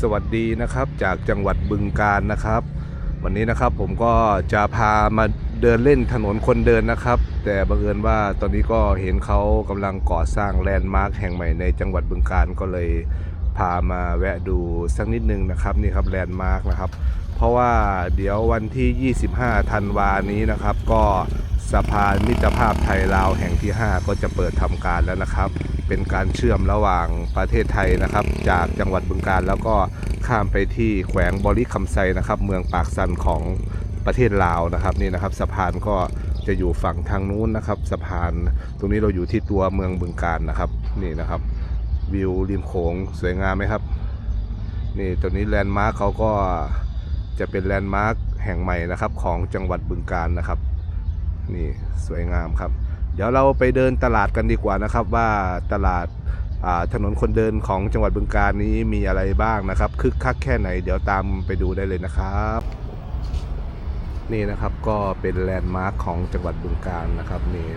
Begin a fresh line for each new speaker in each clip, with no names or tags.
สวัสดีนะครับจากจังหวัดบึงกาฬนะครับ วันนี้นะครับผมก็จะพามาเดินเล่นถนนคนเดินนะครับ แต่บังเอิญว่าตอนนี้ก็เห็นเขากำลังก่อสร้างแลนด์มาร์คแห่งใหม่ในจังหวัดบึงกาฬก็เลยพามาแวะดูสักนิดนึงนะครับนี่ครับแลนด์มาร์คนะครับ เพราะว่าเดี๋ยววันที่ 25 ธันวานี้นะครับ ก็สะพานมิตรภาพไทยลาวแห่งที่ 5 ก็จะเปิดทำการแล้วนะครับ เป็นการเชื่อมระหว่างประเทศไทยนะครับ จากจังหวัดบึงกาฬแล้วก็ข้ามไปที่แขวงบริคำไซนะครับ เมืองปากซันของประเทศลาวนะครับนี่นะครับสะพานก็จะอยู่ฝั่งทางนู้นนะครับ สะพานตรงนี้เราอยู่ที่ตัวเมืองบึงกาฬนะครับนี่นะครับ วิวริมโขงสวยงามไหมครับ นี่ตรงนี้แลนด์มาร์คเขาก็จะเป็นแลนด์มาร์คแห่งใหม่นะครับของจังหวัดบึงกาฬนะครับ นี่สวยงามครับ เดี๋ยวเราไปเดินตลาดกันดีกว่านะครับว่าตลาดาถนนคนเดินของจังหวัดบึงกาฬนี้มีอะไรบ้างนะครับคึกคักแค่ไหนเดี๋ยวตามไปดูได้เลยนะครับ นี่นะครับก็เป็นแลนด์มาร์คของจังหวัดบึงกาฬนะครับนี่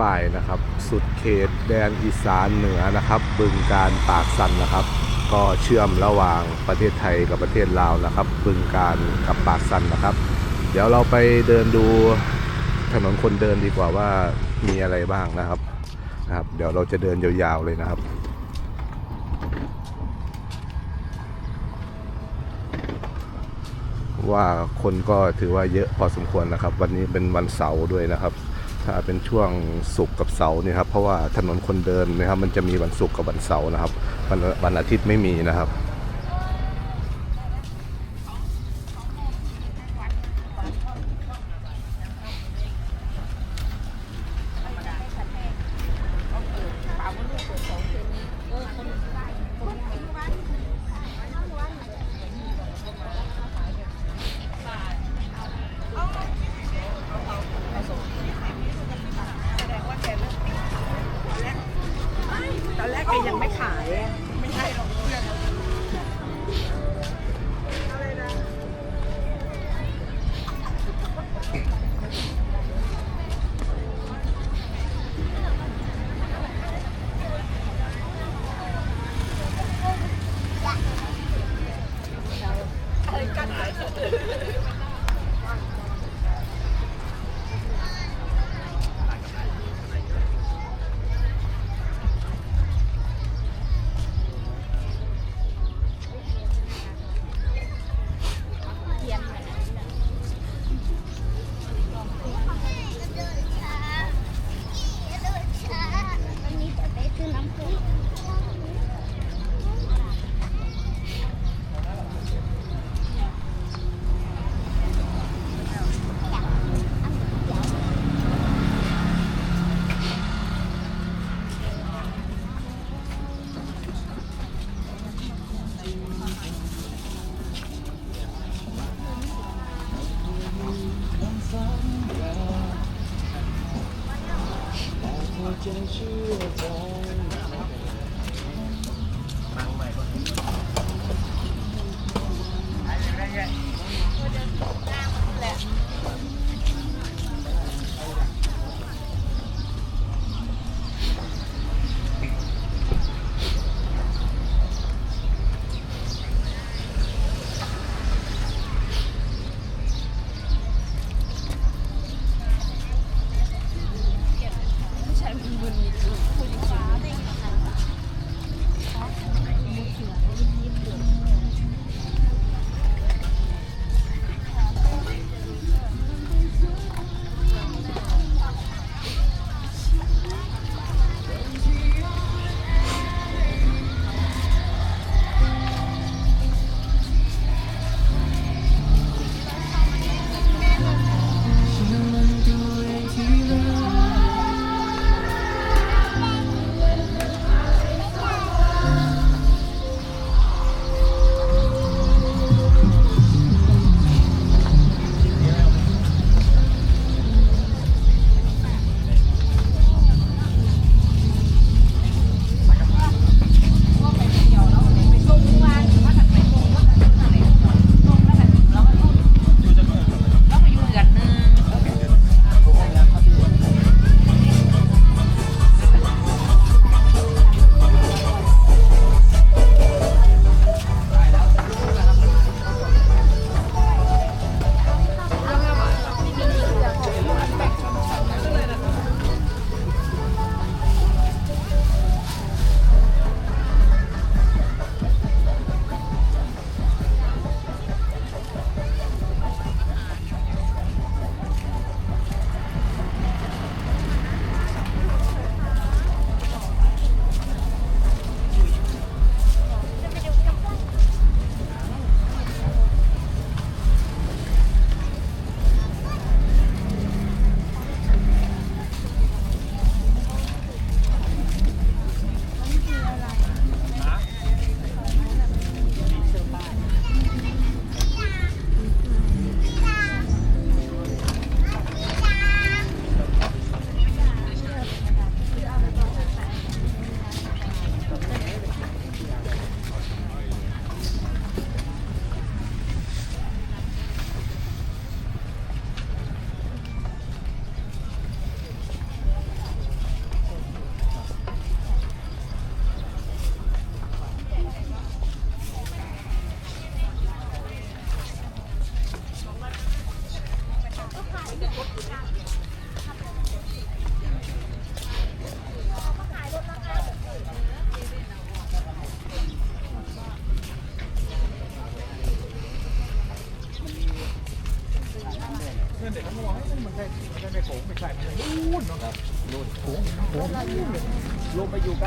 ป้ายนะครับ สุดเขตแดนอีสานเหนือนะครับ บึงกาฬปากสันนะครับ ก็เชื่อมระหว่างประเทศไทยกับประเทศลาวนะครับ บึงกาฬกับปากสันนะครับ เดี๋ยวเราไปเดินดูถนนคนเดินดีกว่าว่า มีอะไรบ้างนะครับนะครับ เดี๋ยวเราจะเดินยาวๆเลยนะครับว่าคนก็ถือว่าเยอะพอสมควรนะครับ วันนี้เป็นวันเสาร์ด้วยนะครับ ถ้าเป็นช่วงศุกร์กับเสาร์นี่ครับเพราะว่าถนนคนเดินนะครับ มันจะมีวันศุกร์กับวันเสาร์นะครับ วันวันอาทิตย์ไม่มีนะครับ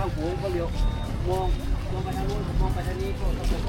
า
ง
โค้งก็เลี้ยวมองมองไปทางนู้นมองไปทางนี้ก็
ก็เป็น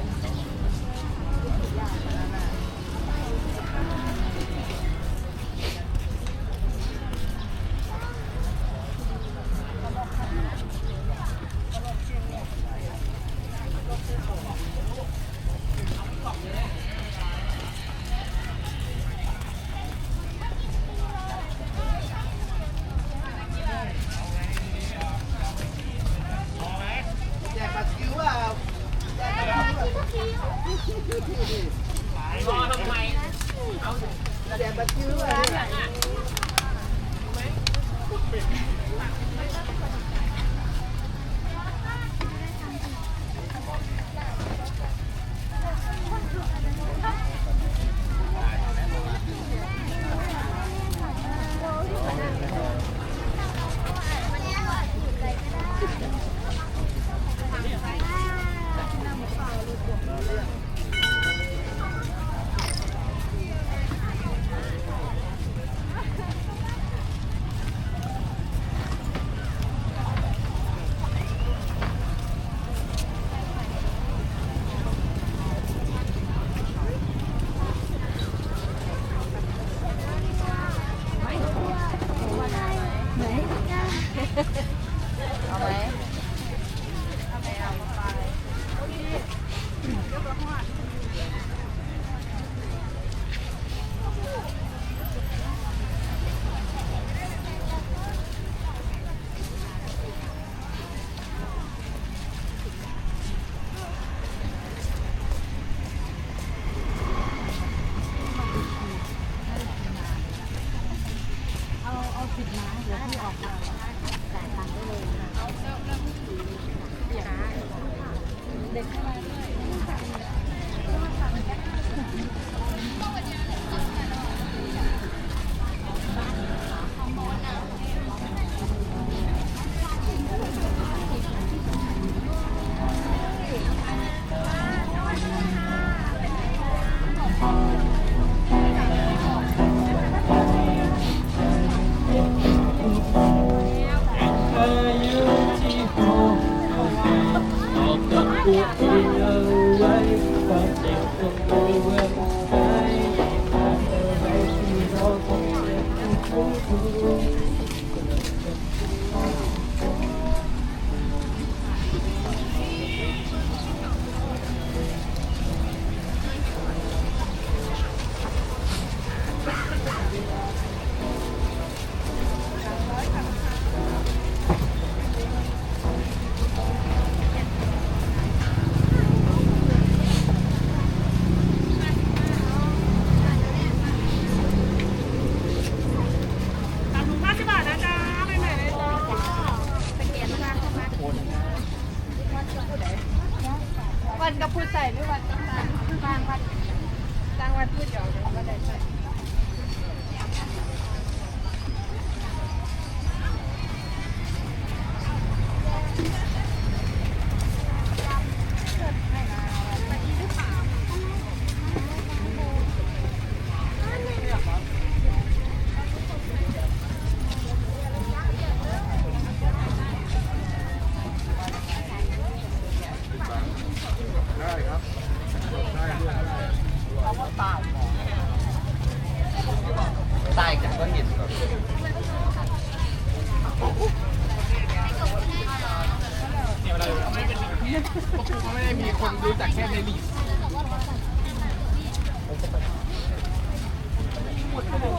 ต้องไปวัน Yo, vamos a...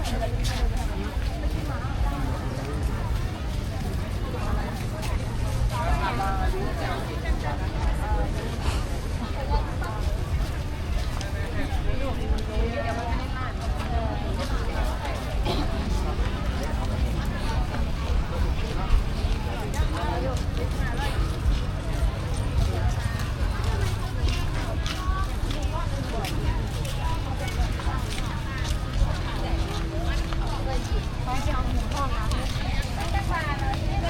どうも。好ม่ใช่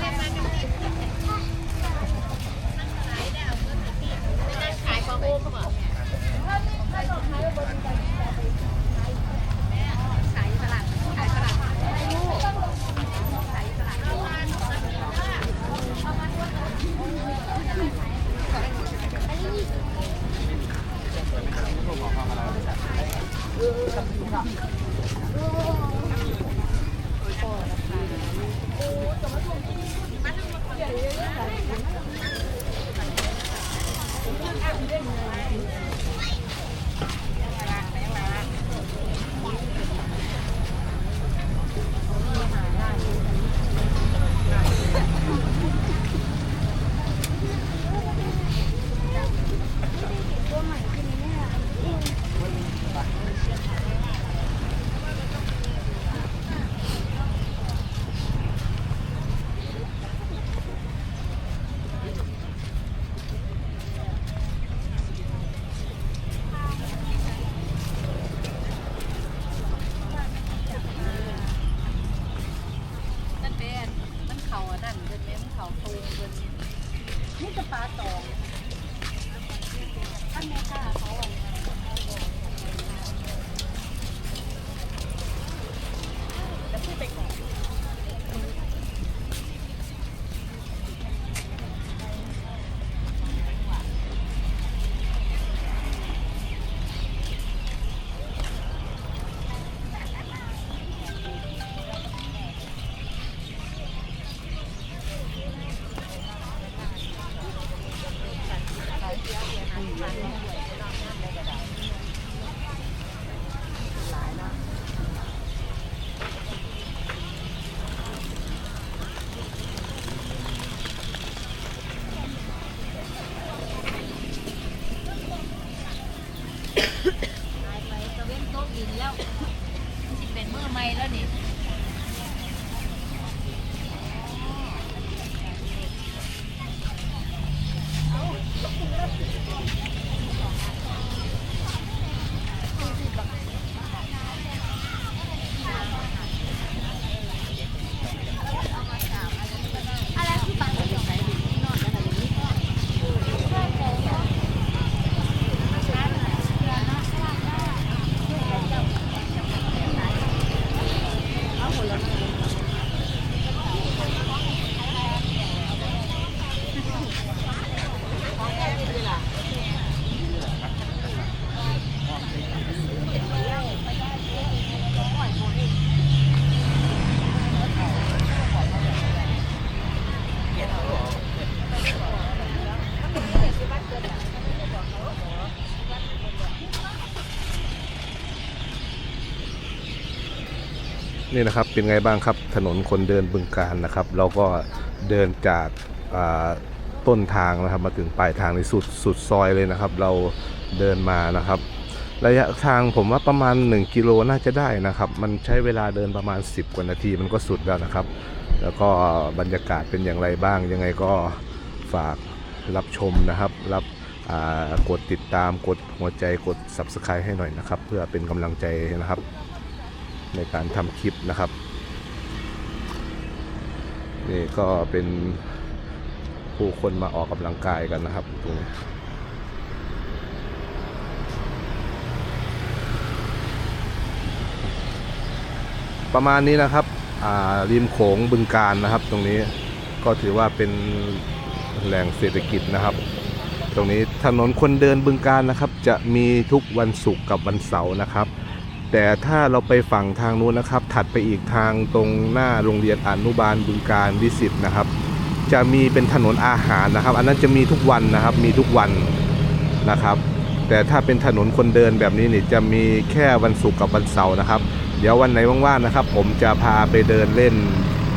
นี่
นะ
ครับเป็นไงบ้างครับถนนคนเดินบึงการนะครับ เราก็เดินจากาต้นทางนะครับมาถึงปลายทางในสุดสุดซอยเลยนะครับ เราเดินมานะครับ ระยะทางผมว่าประมาณ 1 กิโลน่าจะได้นะครับ มันใช้เวลาเดินประมาณ 10 กว่านาทีมันก็สุดแล้วนะครับ แล้วก็บรรยากาศเป็นอย่างไรบ้าง ยังไงก็ฝากรับชมนะครับ รับกดติดตามกดหัวใจกด subscribe ให้หน่อยนะครับ เพื่อเป็นกำลังใจนะครับ ในการทำคลิปนะครับ นี่ก็เป็นผู้คนมาออกกำลังกายกันนะครับตรงนี้ประมาณนี้นะครับริมโขงบึงการนะครับ ตรงนี้ก็ถือว่าเป็นแหล่งเศรษฐกิจนะครับ ตรงนี้ถนนคนเดินบึงการนะครับ จะมีทุกวันศุกร์กับวันเสาร์นะครับ แต่ถ้าเราไปฝั่งทางนู้นนะครับ ถัดไปอีกทางตรงหน้าโรงเรียนอนุบาลบึงการวิสิตนะครับ จะมีเป็นถนนอาหารนะครับ อันนั้นจะมีทุกวันนะครับ มีทุกวันนะครับ แต่ถ้าเป็นถนนคนเดินแบบนี้นี่จะมีแค่วันศุกร์กับวันเสาร์นะครับ เดี๋ยววันไหนว่างๆนะครับ ผมจะพาไปเดินเล่น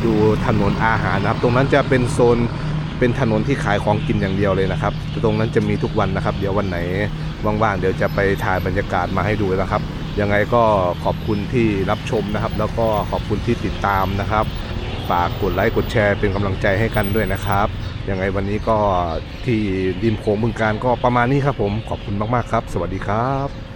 ดูถนนอาหารนะครับ ตรงนั้นจะเป็นโซนเป็นถนนที่ขายของกินอย่างเดียวเลยนะครับ ตรงนั้นจะมีทุกวันนะครับ เดี๋ยววันไหนว่างๆเดี๋ยวจะไปถ่ายบรรยากาศมาให้ดูนะครับ ยังไงก็ขอบคุณที่รับชมนะครับ แล้วก็ขอบคุณที่ติดตามนะครับ ฝากกดไลค์กดแชร์เป็นกำลังใจให้กันด้วยนะครับ ยังไงวันนี้ก็ที่ริมโขงบึงการก็ประมาณนี้ครับผมขอบคุณมากๆครับ สวัสดีครับ